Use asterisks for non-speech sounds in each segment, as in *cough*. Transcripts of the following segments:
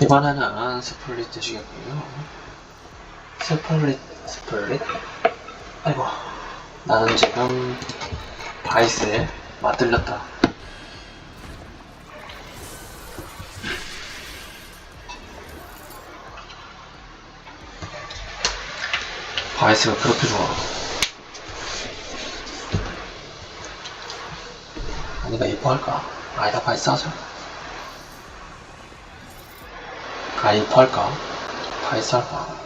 이번에는 스플릿 드시겠고요. 스플릿, 스플릿? 아이고, 나는 지금 바이스에 맞들렸다. 바이스가 그렇게 좋아. 아니 가 이뻐할까? 아니다, 바이스 하자. 아, 이뻐할까? 바이스 할까?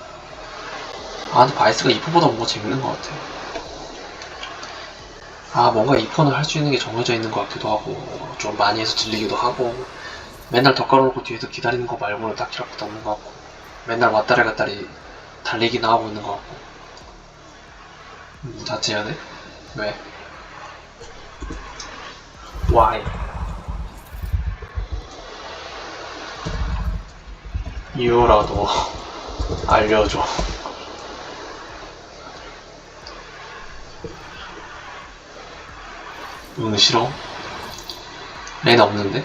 아, 근데 바이스가 이포보다 뭔가 재밌는 것 같아. 아, 뭔가 이포는 할 수 있는 게 정해져 있는 것 같기도 하고, 좀 많이 해서 질리기도 하고, 맨날 덧가로놓고 뒤에서 기다리는 거 말고는 딱히 할 것도 없는 것 같고, 맨날 왔다리 갔다리 달리기나 하고 있는 것 같고. 뭐 자제해야 돼? 왜? Why? 이유라도 알려줘. 응, 싫어? 레나 없는데?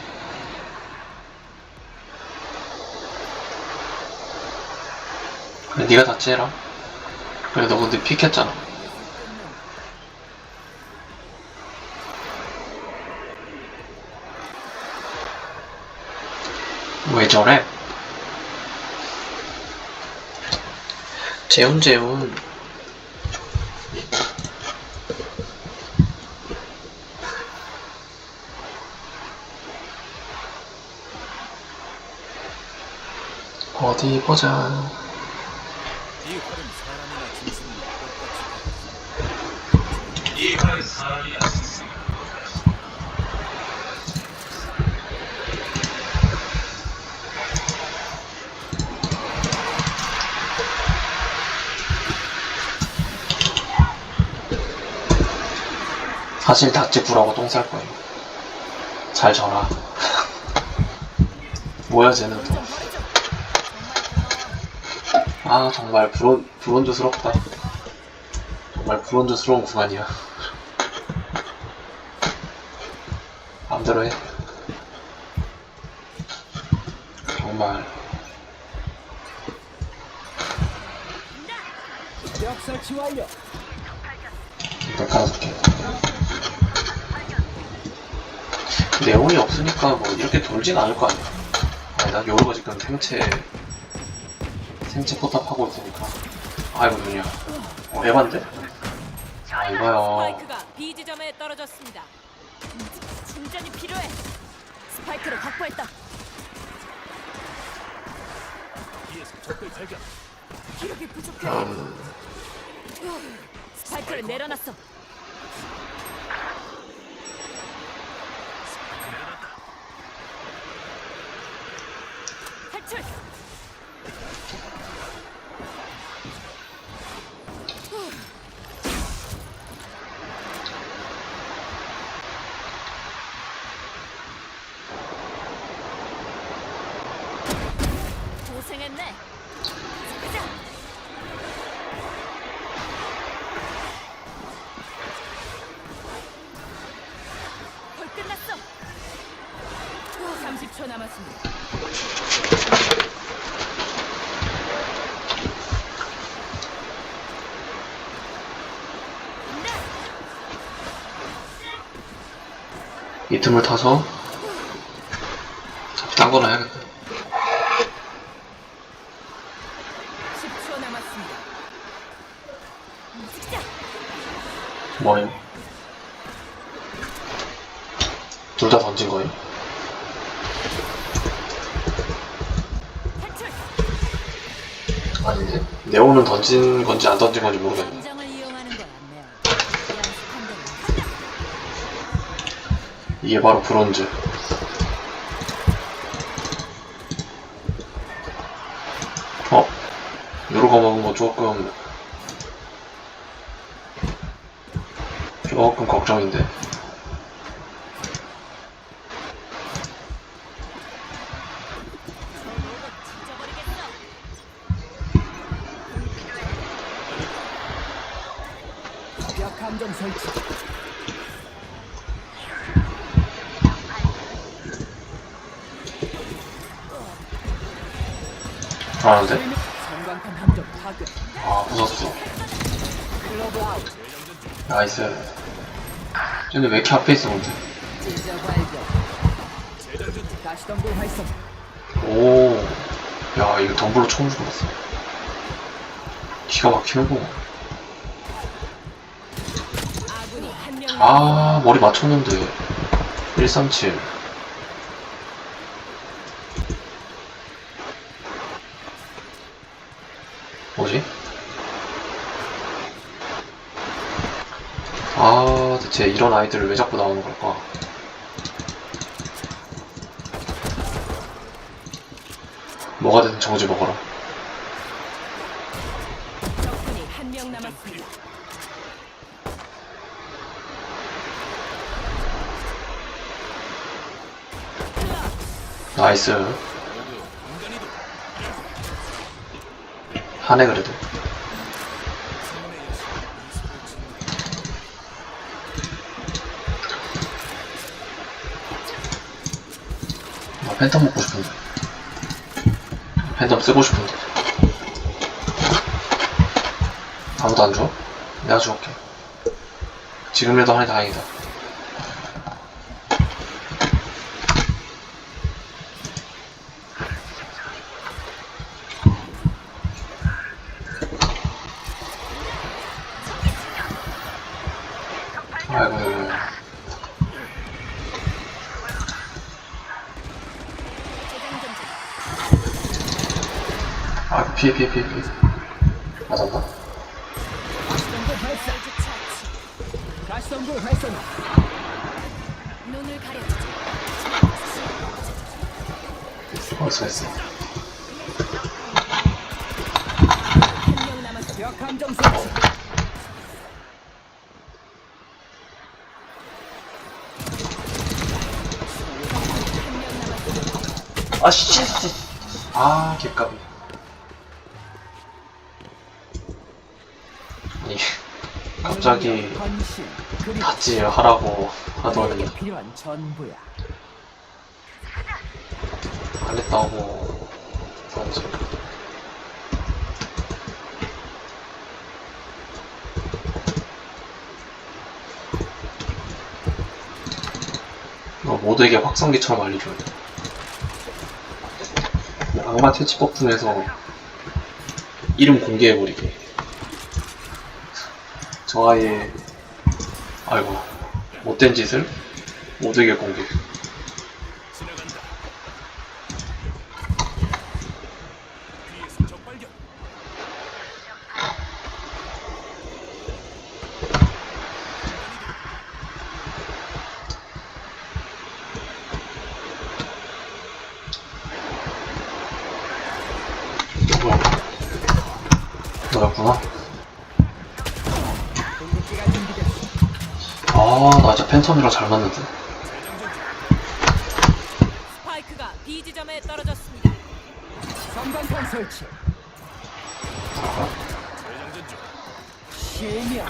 그래, 네가 자제해라. 그래, 너 근데 픽했잖아. 왜 저래? 재훈 재훈 어디 보자. 이 활은 사람이나 짐승이나 똑같이 사 실 닭집 구라고 똥쌀 거예요. 잘 져라 뭐야 쟤는 또. 아 정말 불온, 불온조스럽다. 정말 불온조스러운 구간이야. 마음대로 해. 정말. 벽 설치 완료. 내용이 없으니까 뭐 이렇게 돌진 않을 거 아니야 아니 난 요로가 지금 생체 생체 포탑 하고 있으니까 아이고 눈이야 어 에반데? 아 이거요 스파이크가 B 지점에 떨어졌습니다. 충전이 필요해. 스파이크를 확보했다. 기력이 부족해. 스파이크를 내려놨어. 고생했네. 가자. 거의 끝났어. 30초 남았습니다. 이 틈을 타서 던진 건지 안 던진 건지 모르겠네. 이게 바로 브론즈 어? 요로가 먹은 거 조금 조금 걱정인데 나이스. 쟤네 왜 이렇게 앞에 있어 근데. 오야 이거 덤블로 처음 죽었어. 기가 한명 아 머리 맞췄는데. 137 뭐지? 아 대체 이런 아이들을 왜 자꾸 나오는 걸까? 뭐가 되든 정지 먹어라 적군이 한 명 남았습니다. 나이스 하네 그래도 나 팬텀 먹고 싶은데. 팬텀 쓰고 싶은데. 아무도 안 줘? 내가 줄게. 지금이라도 하니 다행이다 피해 피해 피해 피해 가려주지. 어디서 했어. 한명 남았습니다. 아씨 아 개까비 갑자기 닷질 하라고 하더니. 안 했다고 이거 모두에게 확성기처럼 알려줘야 돼 악마 퇴치법 중에서 이름 공개해버리게 저 아이의 아이고 못된 짓을 모두에게 공개 뭐야 너였구나 공격기가 준비됐어. 팬텀이랑 잘 맞는데. 스파이크가 B 지점에 떨어졌습니다. 성광탄 설치. 실명.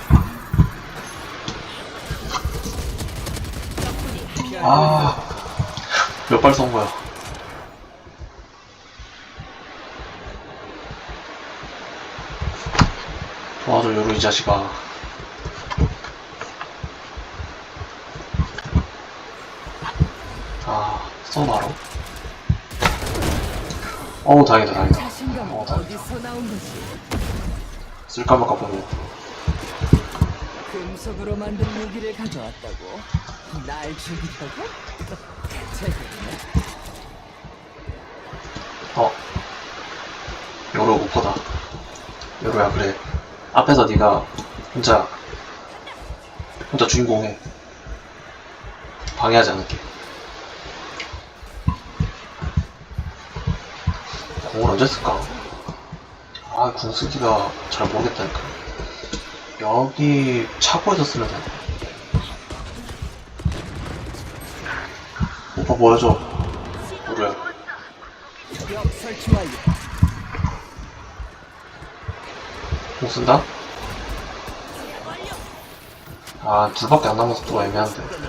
적군이 한 명. 아, 몇 발 쏜 거야. 도와줘, 요로 이 자식아. 아, 써 바로. 어우, 다행이다, 다행이다. 자신감 어, 다행이다. 어디서 나온 거지? 쓸까 말까 보네. 금속으로 만든 무기를 가져왔다고? 날 죽이려고? *laughs* 재밌네. 어. 요로 오퍼다. 요로야, 그래. 앞에서 네가 혼자, 혼자 주인공 해. 방해하지 않을게. 공을 언제 쓸까? 아, 궁 쓰기가 잘 모르겠다니까. 여기 차고에서 쓰면 돼. 오빠 완료. 공 쓴다? 아, 둘밖에 안 남아서 또 애매한데.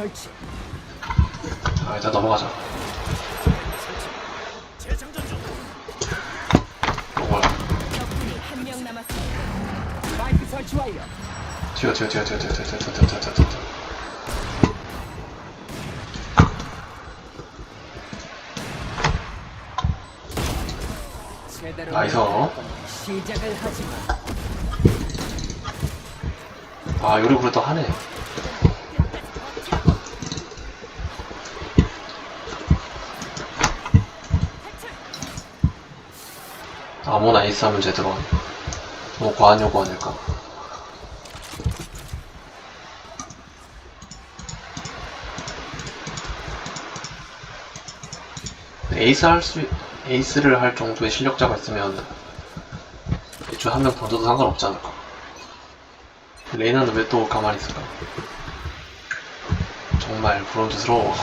설치. 아 일단 넘어가자 어, 뭐야 적군이 한 명 남았습니다. 마이크 설치 완료. 튀어 튀어 튀어 튀어 튀어 튀어 튀어 튀어 튀어 튀어 튀어 제대로 나이스. 시작을 하지 마. 아 요리 그래도 하네 아무나 에이스 하면 제대로 뭐 과한 요구 아닐까 에이스 할 수, 에이스를 할 정도의 실력자가 있으면 애초에 한명 던져도 상관없지 않을까 레이나는 왜 또 가만히 있을까? 정말 부러운지스러워.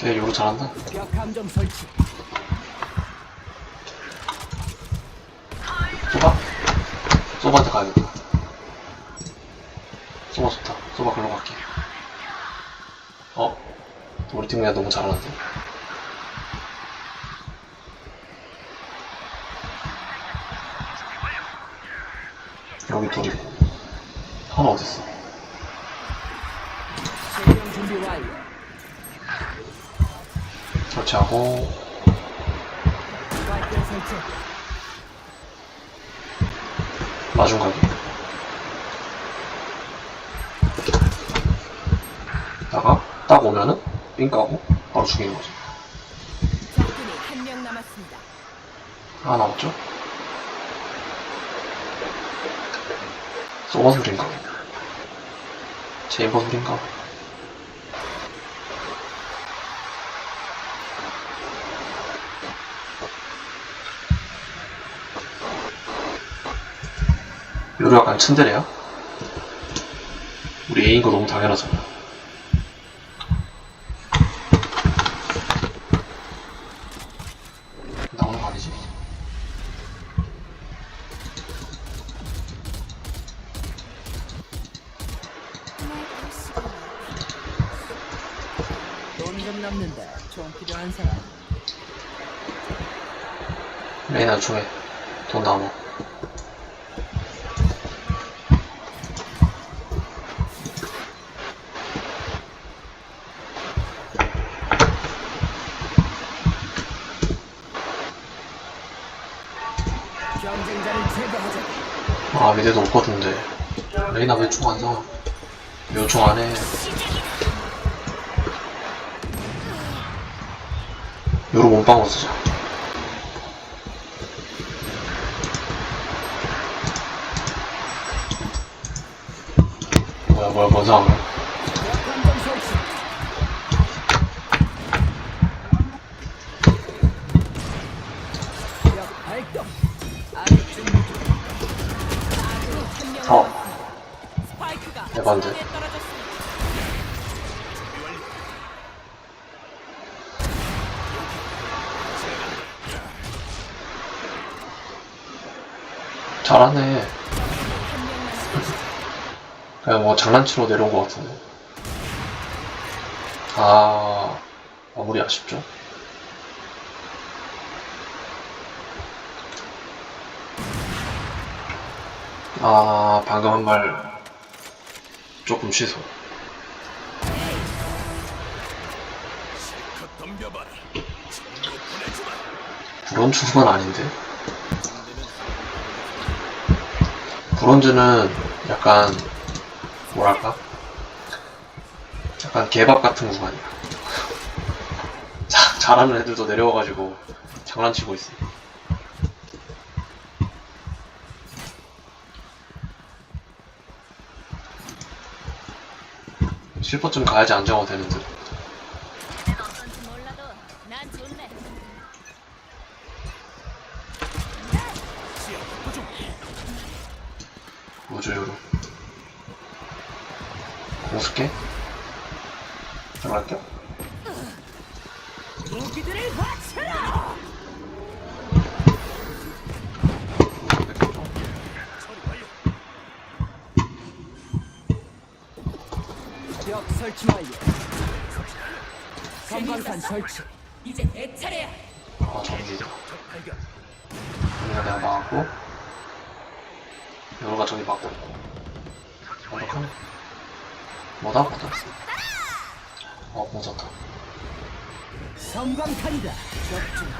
걔 요로 잘한다. 벽 감정 설치. 소바? 소바한테 가야겠다. 소바 좋다. 소바 글로 갈게. 어? 우리 팀 그냥 너무 잘하는데? 여기 둘 있고. 하나 어딨어? 설치하고, 마이크 설치. 마중 가기. 다가 딱 오면은 삥 까고 바로 죽이는 거지. 적군이 한 명 남았습니다. 하나 남았죠? 소바 소린가? 제이버 소린가? 요로 약간 츤데레야? 우리 애인 거 너무 당연하잖아. 나오는 거 아니지? 돈좀 남는데 좀 필요한 사람. 레이 나 중에 돈 남아. 미드도 없거든데. 레이나 왜 총 안 사? 요총 안 해. 요로 몸빵으로 쓰자. 뭐야, 뭐야, 뭔 상황이야? 잘하네. 그냥 뭐 장난치러 내려온 것 같은데. 아, 마무리 아쉽죠? 아, 방금 한 말 조금 취소. 브론즈는 아닌데? 브론즈는 약간 뭐랄까? 약간 개밥 같은 구간이야. *laughs* 자, 잘하는 애들도 내려와가지고 장난치고 있어. 실버쯤 가야지 안정화 되는데. 설치 완료. 성광탄 설치. 이제 내 차례야. 아 저기다 여기가 내가 막았고 여기가 저기 막고 완벽하네 뭐다 뭐다 어 꽂았다 성광탄이다. 적중다.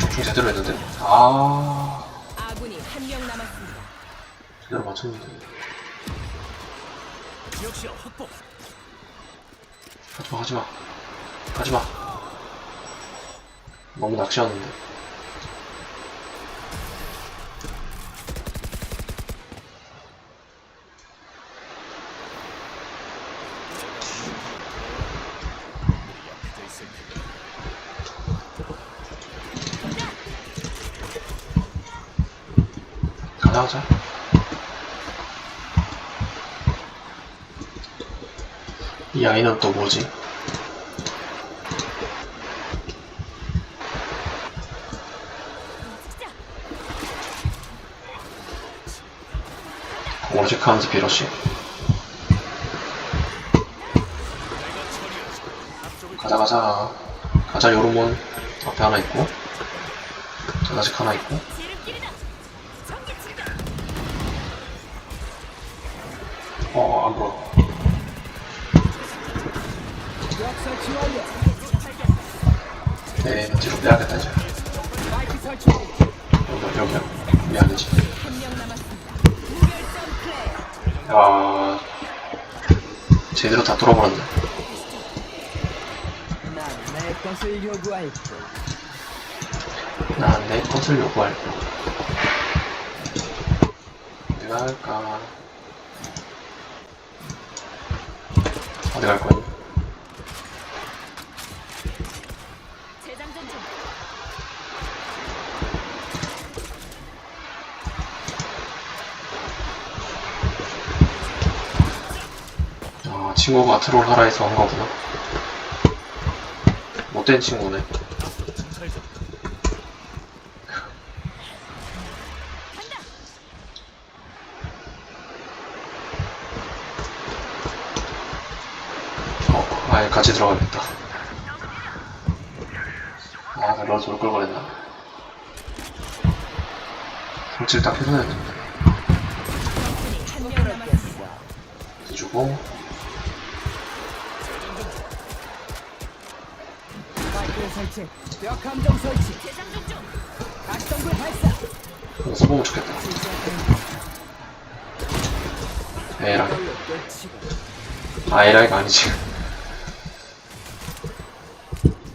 적중 제대로 했는데 아 아군이 한 명 남았습니다. 제대로 맞췄는데 역시 확보. 하지마 하지마. 하지마. 너무 낚시하는데. 가자 가자 이 아이는 또 뭐지? 오직하면서 비러시. 가자 가자. 가자 요르몬 앞에 하나 있고. 아직 하나 있고 야 제대로 다 뚫어버렸네. 난내 것을 요구할 거야 내가 할까? 어디 갈 거야? 친구가 하라 해서 한 거구나. 못된 친구네. 어, 아예 같이 들어가겠다. 아, 나롤 돌걸 그랬나. 솔직히 딱 해줘야 남았습니다. 해주고, 설치. 벽 감정 설치. 중. 발사. 써보면 좋겠다. 에라이. 이걸로 끝이고. 아, 에라이가 아니지.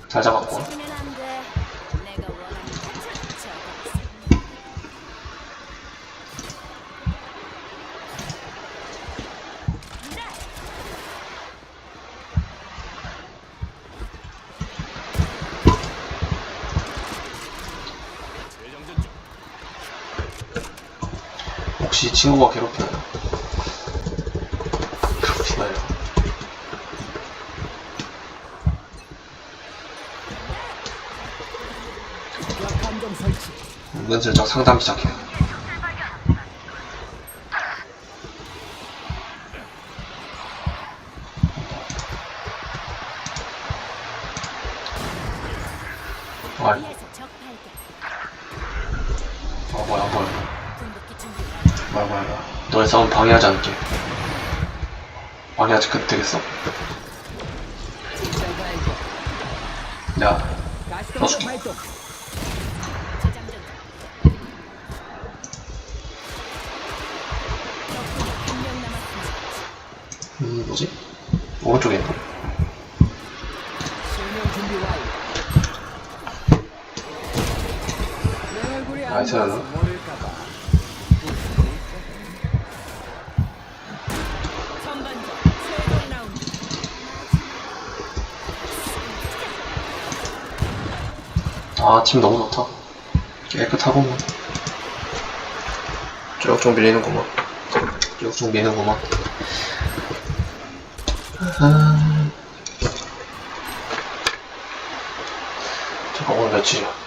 잘 잡았고. 친구가 괴롭히나요? 괴롭히나요? 은근슬쩍 상담 시작해. 아, 나이스. 보여서 모를까봐. 전반전 최종 라운드. 아, 팀 너무 좋다. 깨끗하구만. 쭉쭉 밀리는구만. 쭉쭉 미는구만. 아... 잠깐, 오늘 며칠이야?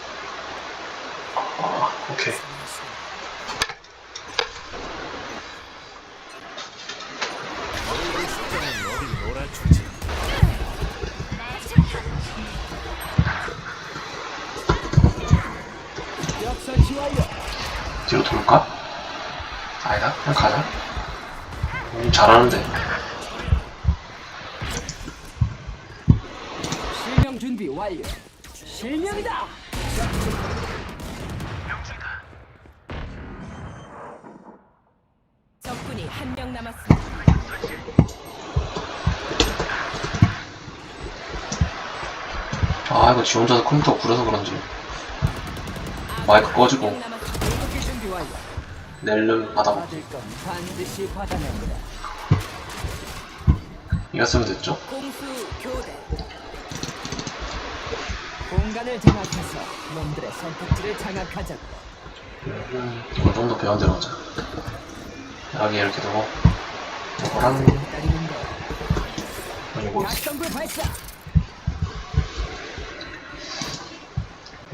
준비 완료. 실명이다. 적군이 한 명 남았습니다. 아 이거 지 혼자서 컴퓨터 구려서 그런지 마이크 꺼지고. 한명 남았습니다. 공격기 준비 완료. 낼름 받아 받을 건 반드시 받아냅니다. 이겼으면 됐죠 공수 교대. 공간을 장악해서 놈들의 선택지를 장악하자고. 음, 어느 정도 배운 대로 하자 여기 이렇게 두고 이거랑 기다리는 거. 그리고 가시덤불 발사.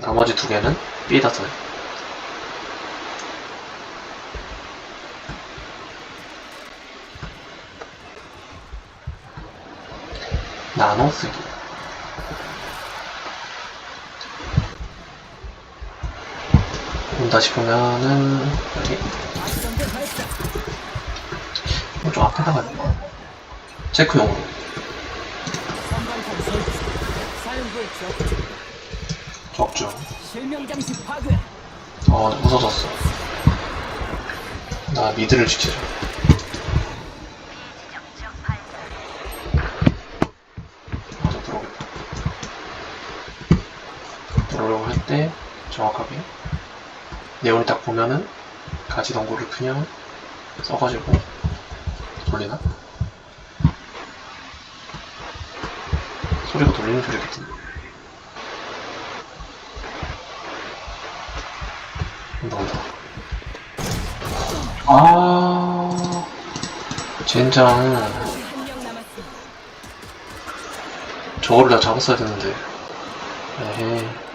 나머지 두 개는 B에다 써요 나눠 쓰기 다 싶으면은 여기. 이거 좀 앞에다가 놔. 체크용으로 파괴. 어 부서졌어 나 미드를 지키자 맞아 들어오겠다 들어오려고 할 때 정확하게 네온이 딱 보면은 가지 덩굴을 그냥 써가지고 돌리나? 소리가 돌리는 소리 같은데 온다 온다 아 젠장. 저거를 다 잡았어야 되는데 에헤이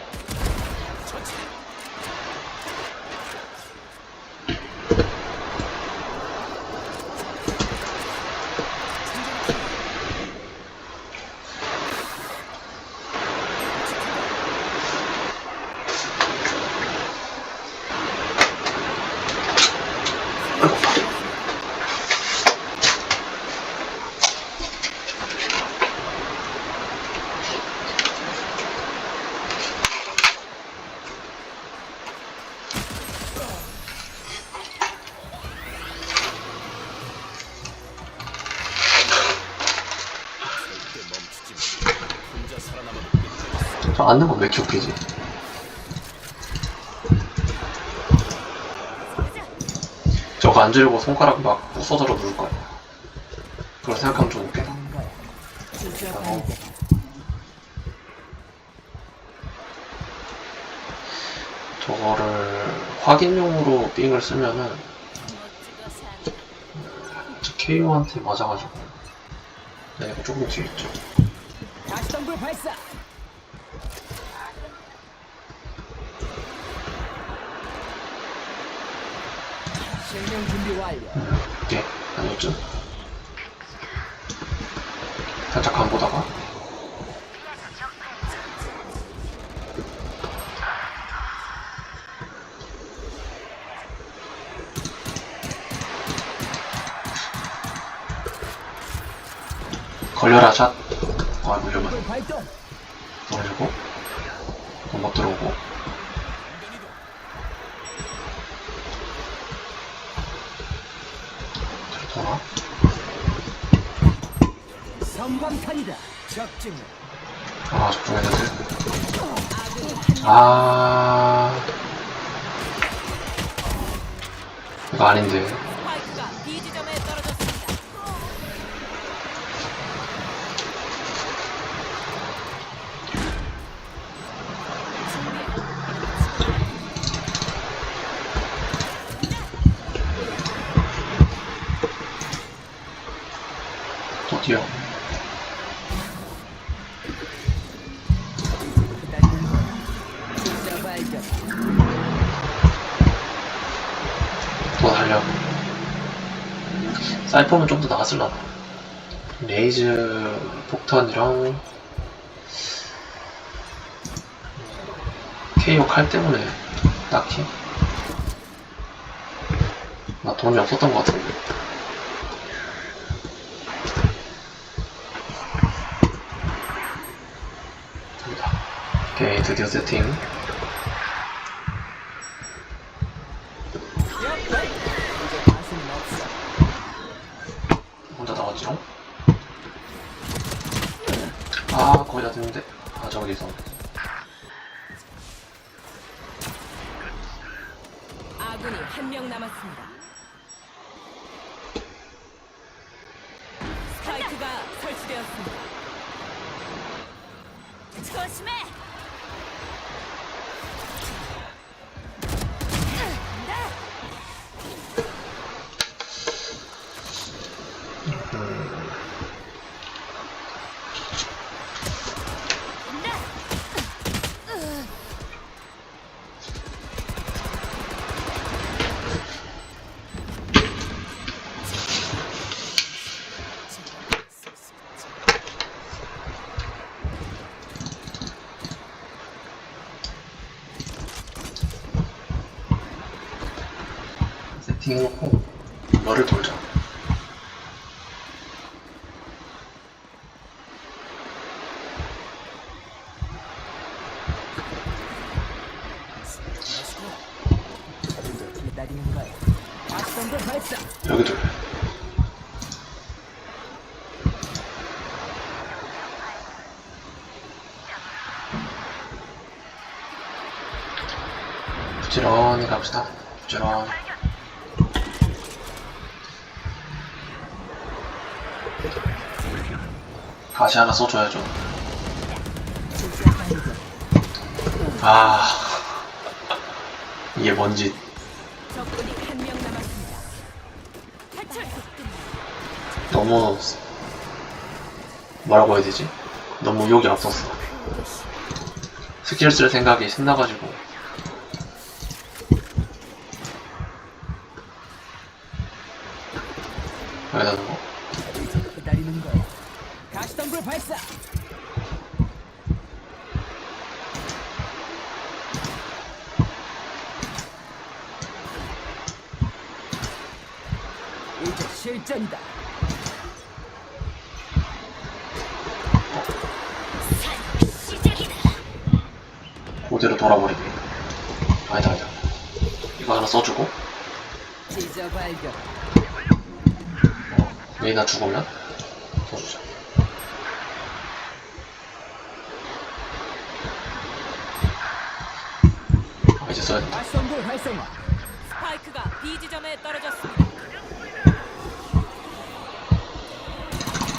저 앉는 건왜 이렇게 웃기지? 저거 앉으려고 손가락 막 부서져라 누를 거야. 그걸 생각하면 좀 웃겨. 어. 저거를 확인용으로 빙을 쓰면은 KO한테 맞아가지고 네, 이거 조금 뒤에 있죠. 걸려라 샷. 아 물려면 불 발동. 돌리고 못 들어오고 돌아 섬광탄이다. 적중. 아 적중했는데 아 이거 아닌데 발견. 더 달려 사이퍼는 좀 더 나았을라나 레이즈 폭탄이랑 KO 칼 때문에 딱히 나 돈이 없었던 것 같은데. 됩니다. 오케이, 드디어 세팅. 혼자 나왔죠? 아, 거의 다 됐는데. 아, 저기서. 아군이 한 명 남았습니다. 여기 돌. 부지런히 갑시다. 부지런히. 다시 하나 써줘야죠. 아. 이게 뭔지 너무 뭐라고 해야 되지? 너무 욕이 앞섰어. 스킬 쓸 생각이 신나가지고 실전이다. 그대로 돌아버리게. 아니다 아니다. 이거 하나 써주고. 어, 레이나 죽으면 써주자. 아, 이제 써야 된다. 가시덤불 활성화. 스파이크가 B 지점에 떨어졌습니다.